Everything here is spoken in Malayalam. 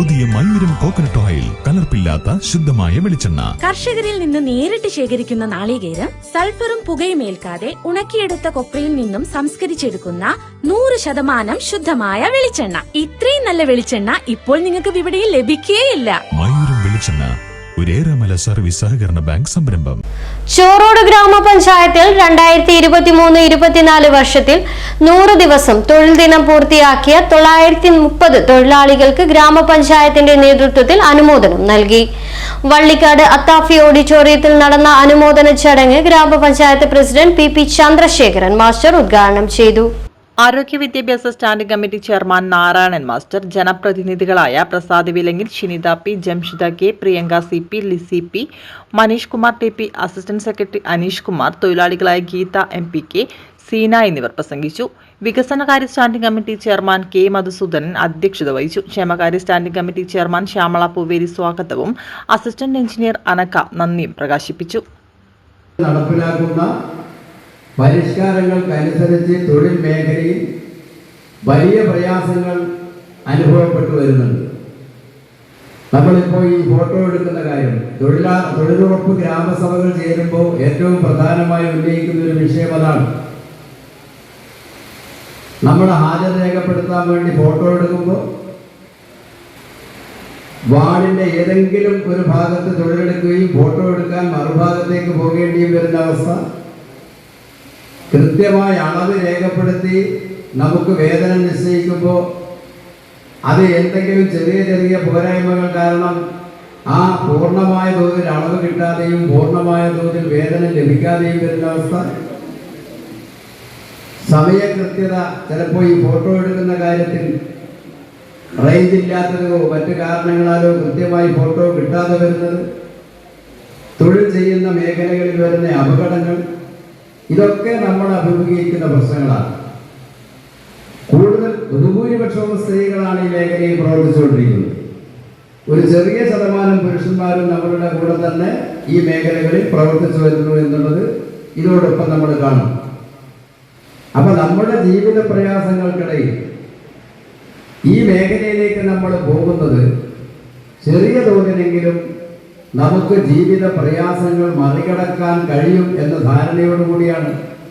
പുതിയ മയൂരം കോക്കനട്ട് ഓയിൽ കലർപ്പില്ലാത്ത ശുദ്ധമായ വെളിച്ചെണ്ണ. കർഷകരിൽ നിന്ന് നേരിട്ട് ശേഖരിക്കുന്ന നാളികേരം സൾഫറും പുകയും ഏൽക്കാതെ ഉണക്കിയെടുത്ത കൊപ്രയിൽ നിന്നും സംസ്കരിച്ചെടുക്കുന്ന നൂറ് ശതമാനം ശുദ്ധമായ വെളിച്ചെണ്ണ. ഇത്രയും നല്ല വെളിച്ചെണ്ണ ഇപ്പോൾ നിങ്ങൾക്ക് വിപണിയിൽ ലഭിക്കുകയില്ല മയൂരം വെളിച്ചെണ്ണ സഹകരണ ബാങ്ക് സംരംഭം. ചോറോട് ഗ്രാമപഞ്ചായത്തിൽ രണ്ടായിരത്തി ഇരുപത്തിമൂന്ന് ഇരുപത്തിനാല് വർഷത്തിൽ നൂറ് ദിവസം തൊഴിൽ ദിനം പൂർത്തിയാക്കിയ തൊള്ളായിരത്തി മുപ്പത് തൊഴിലാളികൾക്ക് ഗ്രാമപഞ്ചായത്തിന്റെ നേതൃത്വത്തിൽ അനുമോദനം നൽകി. വള്ളിക്കാട് അത്താഫി ഓഡിറ്റോറിയത്തിൽ നടന്ന അനുമോദന ചടങ്ങ് ഗ്രാമപഞ്ചായത്ത് president P P Chandrasekharan master ഉദ്ഘാടനം ചെയ്തു. ആരോഗ്യ വിദ്യാഭ്യാസ standing committee chairman Narayanan master ജനപ്രതിനിധികളായ Prasad Vilangil Shinitha P Jamshida K Priyanka C P Lissy P Manish Kumar T P assistant secretary Aneesh Kumar തൊഴിലാളികളായ Geetha M P K Seena എന്നിവർ പ്രസംഗിച്ചു. വികസനകാര്യ standing committee chairman K Madhusoodanan അധ്യക്ഷത വഹിച്ചു. ക്ഷേമകാര്യ standing committee chairman Shyamala Pooveri സ്വാഗതവും. അസിസ്റ്റന്റ് എഞ്ചിനീയർ അനക്ക നന്ദിയും പ്രകാശിപ്പിച്ചു. പരിഷ്കാരങ്ങൾക്കനുസരിച്ച് തൊഴിൽ മേഖലയിൽ വലിയ പ്രയാസങ്ങൾ അനുഭവപ്പെട്ടു വരുന്നുണ്ട്. നമ്മളിപ്പോൾ ഈ ഫോട്ടോ എടുക്കുന്ന കാര്യം തൊഴിലാ തൊഴിലുറപ്പ് ഗ്രാമസഭകൾ ചേരുമ്പോൾ ഏറ്റവും പ്രധാനമായി ഉന്നയിക്കുന്ന ഒരു വിഷയം അതാണ്. നമ്മൾ ഹാജർ രേഖപ്പെടുത്താൻ വേണ്ടി ഫോട്ടോ എടുക്കുമ്പോൾ വാർഡിന്റെ ഏതെങ്കിലും ഒരു ഭാഗത്ത് തൊഴിലെടുക്കുകയും ഫോട്ടോ എടുക്കാൻ മറുഭാഗത്തേക്ക് പോകേണ്ടിയും വരുന്ന അവസ്ഥ കൃത്യമായ അളവ് രേഖപ്പെടുത്തി നമുക്ക് വേതനം നിശ്ചയിക്കുമ്പോൾ അത് എന്തെങ്കിലും ചെറിയ ചെറിയ പോരായ്മകൾ കാരണം ആ പൂർണമായ തോതിൽ അളവ് കിട്ടാതെയും പൂർണമായ തോതിൽ വേതനം ലഭിക്കാതെയും വരുന്ന അവസ്ഥ. സമയകൃത്യത ചിലപ്പോൾ ഈ ഫോട്ടോ എടുക്കുന്ന കാര്യത്തിൽ റേഞ്ച് ഇല്ലാത്തതോ മറ്റു കാരണങ്ങളാലോ കൃത്യമായി ഫോട്ടോ കിട്ടാതെ വരുന്നത്. തൊഴിൽ ചെയ്യുന്ന മേഖലകളിൽ വരുന്ന അപകടങ്ങൾ ഇതൊക്കെ നമ്മൾ അഭിമുഖീകരിക്കുന്ന പ്രശ്നങ്ങളാണ്. കൂടുതൽ ബഹുഭൂരിപക്ഷവും സ്ത്രീകളാണ് ഈ മേഖലയിൽ പ്രവർത്തിച്ചുകൊണ്ടിരിക്കുന്നത്. ഒരു ചെറിയ ശതമാനം പുരുഷന്മാരും നമ്മളുടെ കൂടെ തന്നെ ഈ മേഖലകളിൽ പ്രവർത്തിച്ചു വരുന്നു എന്നുള്ളത് ഇതോടൊപ്പം നമ്മൾ കാണും. അപ്പൊ നമ്മുടെ ജീവിത പ്രയാസങ്ങൾക്കിടയിൽ ഈ മേഖലയിലേക്ക് നമ്മൾ പോകുന്നത് ചെറിയ തോതിലെങ്കിലും നമുക്ക് ജീവിത പ്രയാസങ്ങൾ മറികടക്കാൻ കഴിയും എന്ന ധാരണയോടുകൂടിയാണ്